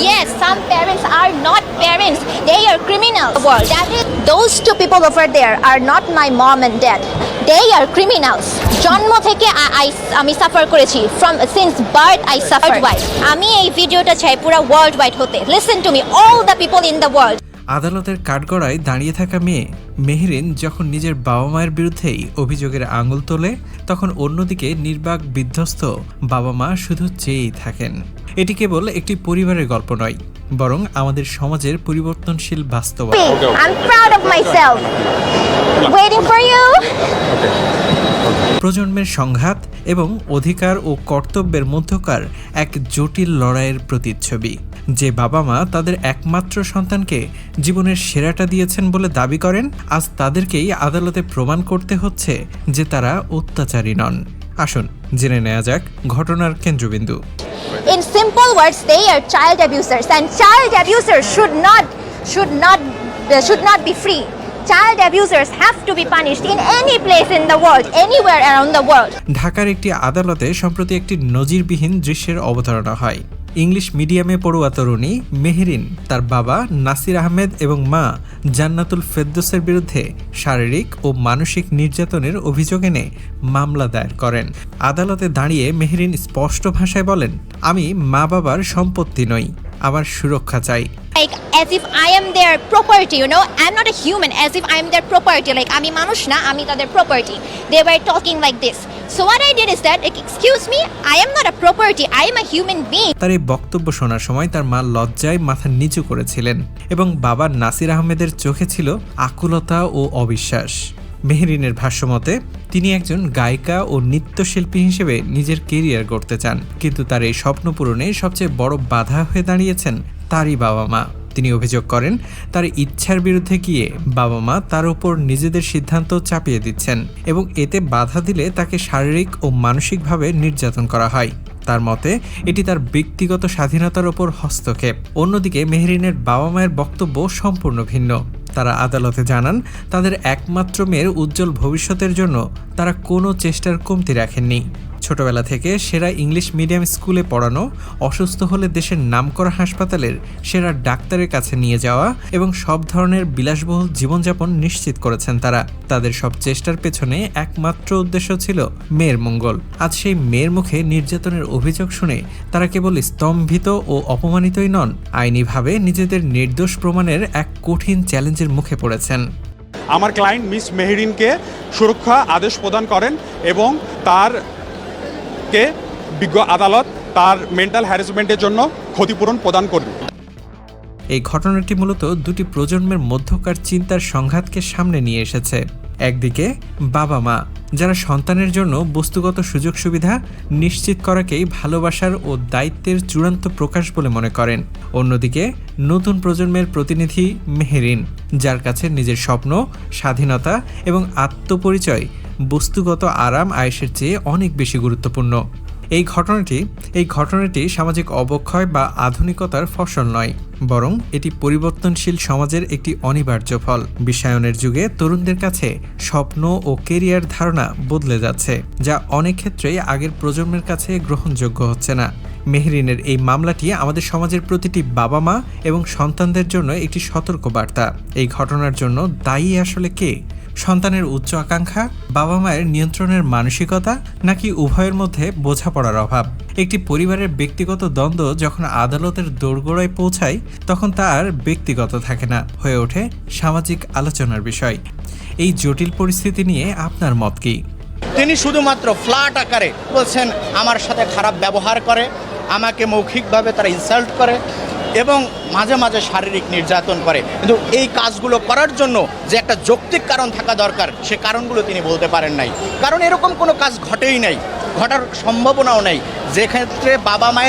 Yes, some parents are not parents. They are criminals. World. That is, those two people over there are not my mom and dad. They are criminals. জন্ম থেকে আমি suffer করেছি from since birth I suffer wide আমি এই ভিডিওটা চাই পুরো world wide হতে listen to me all the people in the world আদালতের কাঠগড়ায় দাঁড়িয়ে থাকা মেয়ে মেহরিন যখন নিজের বাবা মায়ের বিরুদ্ধেই অভিযোগের আঙুল তোলে তখন অন্যদিকে নির্বাক বিধ্বস্ত বাবা মা শুধু চেয়েই থাকেন। এটি কেবল একটি পরিবারের গল্প নয় বরং আমাদের সমাজের পরিবর্তনশীল বাস্তবতা প্রজন্মের সংঘাত এবং অধিকার ও কর্তব্যের মধ্যকার এক জটিল লড়াইয়ের প্রতিচ্ছবি। যে বাবা মা তাদের একমাত্র সন্তানকে জীবনের সেরাটা দিয়েছেন বলে দাবি করেন আজ তাদেরকেই আদালতে প্রমাণ করতে হচ্ছে যে তারা অত্যাচারী নন। আসুন জেনে নেওয়া যাক ঘটনার কেন্দ্রবিন্দু। In simple words, they are child abusers, and child abusers should not should not should not be free. ঢাকার একটি আদালতে সম্প্রতি একটি নজিরবিহীন দৃশ্যের অবতারণা হয়। ইংলিশ মিডিয়ামে পড়ুয়া তরুণী মেহরিন, তার বাবা নাসির আহমেদ এবং মা জান্নাতুল ফেদ্দোসের বিরুদ্ধে শারীরিক ও মানসিক নির্যাতনের অভিযোগ এনে মামলা দায়ের করেন। আদালতে দাঁড়িয়ে মেহরিন স্পষ্ট ভাষায় বলেন, আমি মা বাবার সম্পত্তি নই, আমার সুরক্ষা চাই। Like as if I am their property, you know. I'm not a human. As if I'm their property. Like আমি মানুষ না, আমি তাদের property. They were talking like this. So what I did is that, like, excuse me, I am not a property. I am a human being. তার এই বক্তব্য শোনার সময় তার মা লজ্জায় মাথা নিচু করেছিলেন এবং বাবা নাসির আহমেদের চোখে ছিল আকুলতা ও অবিশ্বাস মেহরিনের ভাষ্যমতে তিনি একজন গায়িকা ও নৃত্যশিল্পী হিসেবে নিজের কেরিয়ার গড়তে চান, কিন্তু তার এই স্বপ্ন পূরণে সবচেয়ে বড় বাধা হয়ে দাঁড়িয়েছেন তারই বাবা মা। তিনি অভিযোগ করেন, তার ইচ্ছার বিরুদ্ধে গিয়ে বাবা মা তার উপর নিজেদের সিদ্ধান্ত চাপিয়ে দিচ্ছেন এবং এতে বাধা দিলে তাকে শারীরিক ও মানসিকভাবে নির্যাতন করা হয়। তার মতে, এটি তার ব্যক্তিগত স্বাধীনতার ওপর হস্তক্ষেপ। অন্যদিকে, মেহরিনের বাবা মায়ের বক্তব্য সম্পূর্ণ ভিন্ন। তারা আদালতে জানান তাদের একমাত্র মেয়ের উজ্জ্বল ভবিষ্যতের জন্য তারা কোনো চেষ্টার কমতি রাখেননি। ছোটবেলা থেকে সেরা ইংলিশ মিডিয়াম স্কুলে পড়ানো, অসুস্থ হলে দেশের নামকরা হাসপাতালের সেরা ডাক্তারের কাছে নিয়ে যাওয়া এবং সব ধরনের বিলাসবহুল জীবনযাপন নিশ্চিত করেছেন তারা। তাদের সব চেষ্টার পেছনে একমাত্র উদ্দেশ্য ছিল মেয়ের মঙ্গল। আজ সেই মেয়ের মুখে নির্যাতনের অভিযোগ শুনে তারা কেবল স্তম্ভিত ও অপমানিতই নন, আইনিভাবে নিজেদের নির্দোষ প্রমাণের এক কঠিন চ্যালেঞ্জের মুখে পড়েছেন। আমার ক্লায়েন্ট মিস মেহরিনকে সুরক্ষা আদেশ প্রদান করেন এবং তার কে বিজ্ঞ আদালত তার মেন্টাল হ্যারাসমেন্টের জন্য ক্ষতিপূরণ প্রদান করবে। এই ঘটনাটি মূলত দুটি প্রজন্মের মধ্যকার চিন্তার সংঘাতকে সামনে নিয়ে এসেছে। একদিকে বাবা মা, যারা সন্তানের জন্য বস্তুগত সুযোগ সুবিধা নিশ্চিত করাকেই ভালোবাসার ও দায়িত্বের চূড়ান্ত প্রকাশ বলে মনে করেন। অন্যদিকে নতুন প্রজন্মের প্রতিনিধি মেহেরিন, যার কাছে নিজের স্বপ্ন, স্বাধীনতা এবং আত্মপরিচয় বস্তুগত আরাম আয়েসের চেয়ে অনেক বেশি গুরুত্বপূর্ণ। এই ঘটনাটি এই ঘটনাটি সামাজিক অবক্ষয় বা আধুনিকতার ফসল নয়, বরং এটি পরিবর্তনশীল সমাজের একটি অনিবার্য ফল। বিশ্বায়নের যুগে তরুণদের কাছে স্বপ্ন ও কেরিয়ার ধারণা বদলে যাচ্ছে, যা অনেক ক্ষেত্রেই আগের প্রজন্মের কাছে গ্রহণযোগ্য হচ্ছে না। মেহরিনের এই মামলাটি আমাদের সমাজের প্রতিটি বাবা মা এবং সন্তানদের জন্য একটি সতর্ক বার্তা এই ঘটনার জন্য দায়ী আসলে কে? সন্তানের উচ্চ আকাঙ্ক্ষা, বাবা মায়ের নিয়ন্ত্রণের মানসিকতা নাকি উভয়ের মধ্যে বোঝাপড়ার অভাব? একটি পরিবারের ব্যক্তিগত দ্বন্দ্ব যখন আদালতের দোরগোড়ায় পৌঁছায়, তখন তার ব্যক্তিগত থাকে না, হয়ে ওঠে সামাজিক আলোচনার বিষয়। এই জটিল পরিস্থিতি নিয়ে আপনার মত কী? তিনি শুধুমাত্র ফ্ল্যাট আকারে বলছেন, আমার সাথে খারাপ ব্যবহার করে, আমাকে মৌখিকভাবে তারা ইনসাল্ট করে। এবং মাঝে মাঝে শারীরিক নির্যাতন করে। কিন্তু এই কাজগুলো করার জন্য যে একটা যৌক্তিক কারণ থাকা দরকার, সে কারণগুলো তিনি বলতে পারেন নাই। কারণ এরকম কোনো কাজ ঘটেই নাই, ঘটার সম্ভাবনাও নেই। যে ক্ষেত্রে বাবা মায়ের